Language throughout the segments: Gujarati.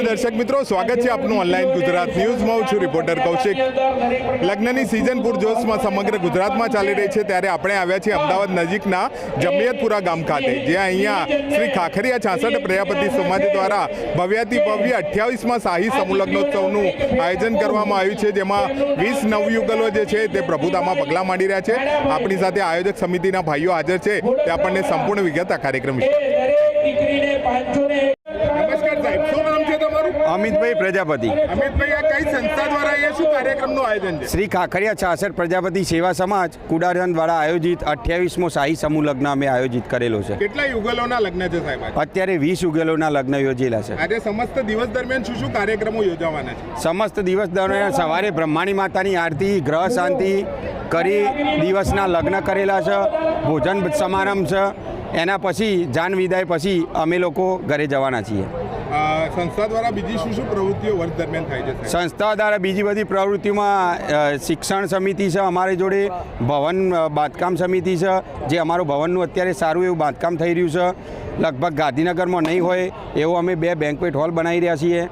નમસ્કાર દર્શક મિત્રો સ્વાગત છે આપનું ઓનલાઈન ગુજરાત ન્યૂઝમાં હું છું રિપોર્ટર કૌશિક. લગ્નની સિઝન પૂરજોશમાં સમગ્ર ગુજરાતમાં ચાલી રહી છે. ત્યારે આપણે આવ્યા છીએ અમદાવાદ નજીકના જમિયતપુરા ગામ ખાતે જ્યાં અહીંયા શ્રી ખાખરિયા છાસઠ પ્રજાપતિ સમાજ દ્વારા ભવ્યાતિ ભવ્ય અઠ્યાવીસમાં શાહી સમૂહલગ્નોત્સવનું આયોજન કરવામાં આવ્યું છે. જેમાં વીસ નવયુગલો જે છે તે પ્રભુતામાં પગલાં માંડી રહ્યા છે. આપણી સાથે આયોજક સમિતિના ભાઈઓ હાજર છે. તે આપણને સંપૂર્ણ વિગત આ કાર્યક્રમ વિશે. નમસ્કાર સાહેબ તમારું? અમિતભાઈ પ્રજાપતિ. અમિતભાઈ આ કઈ સંસ્થા દ્વારા અહીંયા શું કાર્યક્રમનું આયોજન છે? શ્રી ખાખરિયા છાસઠ પ્રજાપતિ સેવા સમાજ કુડારન દ્વારા આયોજિત અઠ્યાવીસમો શાહી સમૂહ લગ્ન અમે આયોજિત કરેલો છે. કેટલા યુગલોના લગ્ન છે સાહેબ અત્યારે વીસ યુગલોના લગ્ન યોજેલા છે. આજે સમસ્ત દિવસ દરમિયાન શું શું કાર્યક્રમો યોજાવાના છે? સમસ્ત દિવસ દરમિયાન સવારે બ્રહ્માણી માતાની આરતી ગ્રહ શાંતિ કરી દિવસના લગ્ન કરેલા છે ભોજન સમારંભ છે. એના પછી જાન વિદાય પછી અમે લોકો ઘરે જવાના છીએ. સંસ્થા દ્વારા બીજી શું શું પ્રવૃત્તિઓ વર્ષ દરમિયાન થાય છે સંસ્થા દ્વારા બીજી બધી પ્રવૃત્તિમાં શિક્ષણ સમિતિ છે અમારી જોડે, ભવન બાંધકામ સમિતિ છે, જે અમારું ભવનનું અત્યારે સારું એવું બાંધકામ થઈ રહ્યું છે. લગભગ ગાંધીનગરમાં નહીં હોય એવો અમે બે બેન્કવેટ હોલ બનાવી રહ્યા છીએ.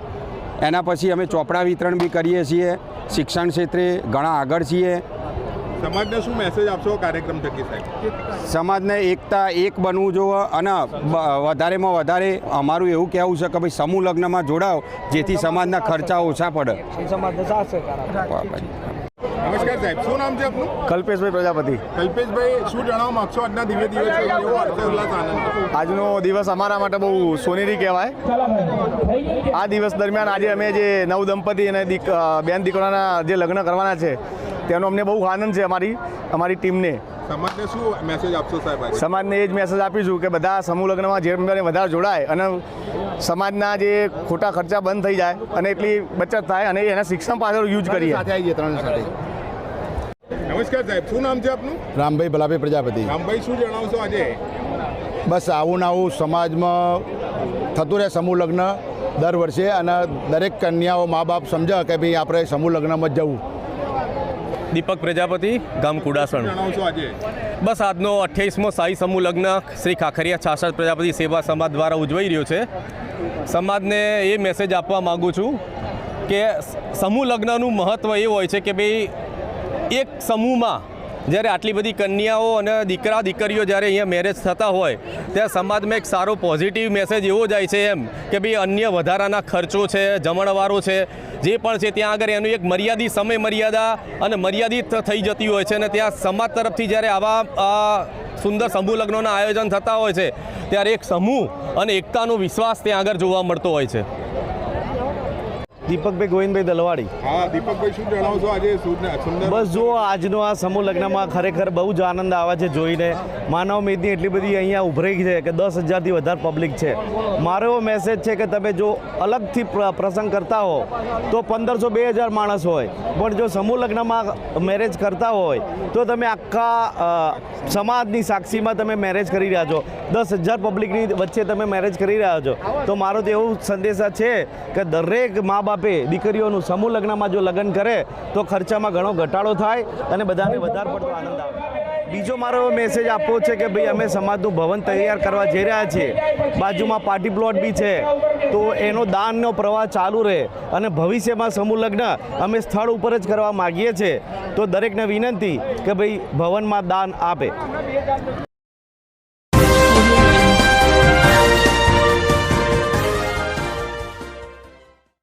એના પછી અમે ચોપડા વિતરણ બી કરીએ છીએ. શિક્ષણ ક્ષેત્રે ઘણા આગળ છીએ. સમાજને શું મેસેજ આપશો કાર્યક્રમ થકી સાહેબ? સમાજને એકતા એક બનવું જોવો અને વધારેમાં વધારે અમારું એવું કહેવું છે કે ભાઈ સમૂહ લગ્નમાં જોડાઓ જેથી સમાજના ખર્ચા ઓછા પડે. નમસ્કાર સાહેબ શું નામ છે આપનું? કલ્પેશભાઈ પ્રજાપતિ. કલ્પેશભાઈ શું જણાવવા માંગશો આજના દિવ્ય દિવસે આજનો દિવસ અમારા માટે બહુ સોનેરી કહેવાય. આ દિવસ દરમિયાન આજે અમે જે નવ દંપતી અને બેન દીકરાના જે લગ્ન કરવાના છે તેનો અમને બહુ આનંદ છે અમારી અમારી ટીમને. સમાજને શું મેસેજ આપશો સાહેબ સમાજને એ જ મેસેજ આપીશું કે બધા સમૂહ લગ્નમાં જેમ બને વધારે જોડાય અને સમાજના જે ખોટા ખર્ચા બંધ થઈ જાય અને એટલી બચત થાય અને એના શિક્ષણ પાછળ યુઝ કરીએ. નમસ્કાર સાહેબ શું નામ છે આપનું? રામભાઈ ભલાભાઈ પ્રજાપતિ. રામભાઈ શું જણાવશો આજે? બસ આવું ને આવું સમાજમાં થતું રહે સમૂહ લગ્ન દર વર્ષે અને દરેક કન્યાઓ મા બાપ સમજે કે ભાઈ આપણે સમૂહ લગ્નમાં જ જવું. દીપક પ્રજાપતિ ગામ કુડાસણ. બસ આજનો અઠ્યાવીસમો સાઈ સમૂહ લગ્ન શ્રી ખાખરિયા છાસઠ પ્રજાપતિ સેવા સમાજ દ્વારા ઉજવાઈ રહ્યો છે. સમાજને એ મેસેજ આપવા માગું છું કે સમૂહ લગ્નનું મહત્ત્વ એ હોય છે કે ભાઈ એક સમૂહમાં જ્યારે આટલી બધી કન્યાઓ અને દીકરા, દીકરીઓ જ્યારે અહીંયા મેરેજ થતા હોય ત્યારે સમાજમાં એક સારો પોઝિટિવ મેસેજ એવો જાય છે એમ કે ભાઈ અન્ય વધારાના ખર્ચો છે, જમણવારો છે, જે પણ છે ત્યાં આગળ એનું એક મર્યાદિત સમય મર્યાદા અને મર્યાદિત થઈ જતી હોય છે અને ત્યાં સમાજ તરફથી જ્યારે આવા સુંદર સમૂહ લગ્નોના આયોજન થતા હોય છે, ત્યારે એક સમૂહ અને એકતાનો વિશ્વાસ ત્યાં આગળ જોવા મળતો હોય છે. દીપકભાઈ ગોવિંદભાઈ દલવાડી. હા દીપકભાઈ શું જણાવશો આજે સુંદર બસ જો આજનો આ સમૂહ લગ્નમાં ખરેખર બહુ જ આનંદ આવે છે જોઈને. માનવ મેદની એટલી બધી અહીંયા ઉભરાઈ છે કે દસ હજારથી વધારે પબ્લિક છે. મારો એવો મેસેજ છે કે તમે જો અલગથી પ્ર- પ્રસંગ કરતા હો તો પંદરસો બે હજાર માણસ હોય. પણ જો સમૂહ લગ્નમાં મેરેજ કરતા હોય તો તમે આખા સમાજની સાક્ષીમાં તમે મેરેજ કરી રહ્યા છો. દસ હજાર પબ્લિકની વચ્ચે તમે મેરેજ કરી રહ્યા છો. તો મારો તો એવો સંદેશા છે કે દરેક મા બાપે દીકરીઓનું સમૂહ લગ્નમાં જો લગ્ન કરે, તો ખર્ચામાં ઘણો ઘટાડો થાય અને બધાને વધારે પડતો આનંદ આવે. બીજો મારો મેસેજ આપવો છે કે ભાઈ, અમે સમાજનું ભવન તૈયાર કરવા જઈ રહ્યા છીએ. બાજુમાં પાર્ટી પ્લોટ બી છે. તો એનો દાનનો પ્રવાહ ચાલુ રહે અને ભવિષ્યમાં સમૂહ લગ્ન અમે સ્થળ ઉપર જ કરવા માગીએ છીએ. તો દરેકને વિનંતી કે ભાઈ, ભવનમાં દાન આપે.